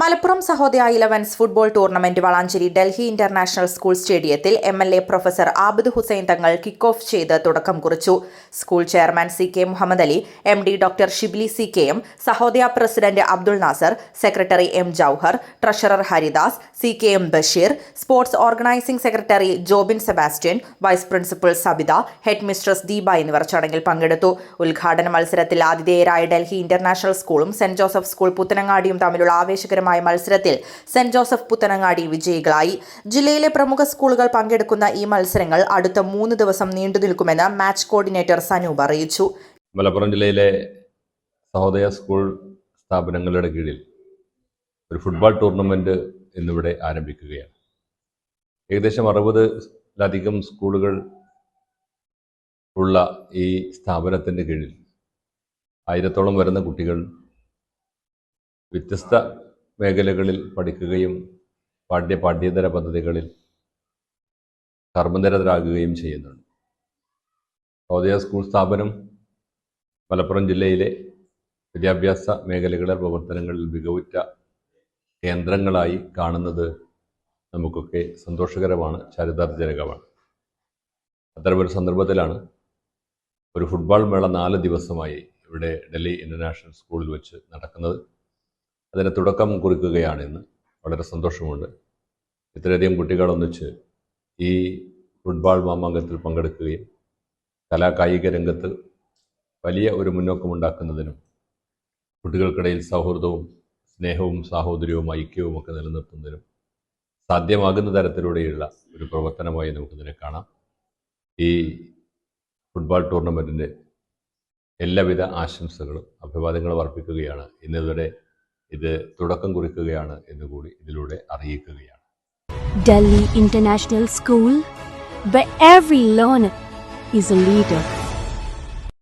Malappuram Sahodaya elevens football tournament Valanchery Delhi international school സ്റ്റേഡിയത്തിൽ M L A professor Abid Hussain Thangal kick off ചെയ്ത് തുടക്കം കുറിച്ചു. School chairman C K Muhammad Ali M D doctor Shibli C K M Sahodaya president Abdul Nasar secretary M Jouhar treasurer Haridas C K M Basheer sports organising secretary Jobin Sebastian vice principal Sabitha head mistress Deepa എന്നിവർ ചടങ്ങിൽ പങ്കെടുത്തു. ഉദ്ഘാടന മത്സരത്തിൽ ആതിഥേയരായ Delhi international സ്കൂളും saint Joseph school പുത്തനങ്ങാടിയും തമ്മിലുള്ള ആവേശകരമായ മത്സരത്തിൽ സെന്റ് ജോസഫ് പുത്തനങ്ങാടി വിജയികളായി. ജില്ലയിലെ പ്രമുഖ സ്കൂളുകൾ പങ്കെടുക്കുന്ന ഈ മത്സരങ്ങൾ അടുത്ത മൂന്ന് ദിവസം നീണ്ടു നിൽക്കുമെന്ന് മാച്ച് കോർഡിനേറ്റർ സനൂപ് അറിയിച്ചു. മലപ്പുറം ജില്ലയിലെ സഹോദയ സ്കൂൾ സ്ഥാപനങ്ങളുടെ കീഴിൽ ഒരു ഫുട്ബോൾ ടൂർണമെന്റ് ഇന്നിവിടെ ആരംഭിക്കുകയാണ്. ഏകദേശം അറുപതിലധികം സ്കൂളുകൾ ഉള്ള ഈ സ്ഥാപനത്തിന്റെ കീഴിൽ ആയിരത്തോളം വരുന്ന കുട്ടികൾ വ്യത്യസ്ത മേഖലകളിൽ പഠിക്കുകയും പാഠ്യ പാഠ്യേതര പദ്ധതികളിൽ കർമ്മനിരതരാകുകയും ചെയ്യുന്നുണ്ട്. നവോദയ സ്കൂൾ സ്ഥാപനം മലപ്പുറം ജില്ലയിലെ വിദ്യാഭ്യാസ മേഖലകളുടെ പ്രവർത്തനങ്ങളിൽ മികവുറ്റ കേന്ദ്രങ്ങളായി കാണുന്നത് നമുക്കൊക്കെ സന്തോഷകരമാണ് ചരിതാർത്ഥജനകമാണ്. അത്തരമൊരു സന്ദർഭത്തിലാണ് ഒരു ഫുട്ബോൾ മേള നാല് ദിവസമായി ഇവിടെ ഡൽഹി ഇന്റർനാഷണൽ സ്കൂളിൽ വെച്ച് നടക്കുന്നത്. അതിന് തുടക്കം കുറിക്കുകയാണ് ഇന്ന് വളരെ സന്തോഷമുണ്ട്. ഇത്രയധികം കുട്ടികൾ ഒന്നിച്ച് ഈ ഫുട്ബോൾ മാമാങ്കത്തിൽ പങ്കെടുക്കുകയും കലാകായിക രംഗത്ത് വലിയ ഒരു മുന്നോക്കമുണ്ടാക്കുന്നതിനും കുട്ടികൾക്കിടയിൽ സൗഹൃദവും സ്നേഹവും സാഹോദര്യവും ഐക്യവും ഒക്കെ നിലനിർത്തുന്നതിനും സാധ്യമാകുന്ന തരത്തിലൂടെയുള്ള ഒരു പ്രവർത്തനമായി നമുക്കിതിനെ കാണാം. ഈ ഫുട്ബോൾ ടൂർണമെന്റിന്റെ എല്ലാവിധ ആശംസകളും അഭിവാദ്യങ്ങളും അർപ്പിക്കുകയാണ്. ഇന്നിതുവരെ ഇത് തുടക്കം കുറിക്കുകയാണ് എന്ന് കൂടി ഇതിലൂടെ അറിയിക്കുകയാണ്. Delhi international school learner is a leader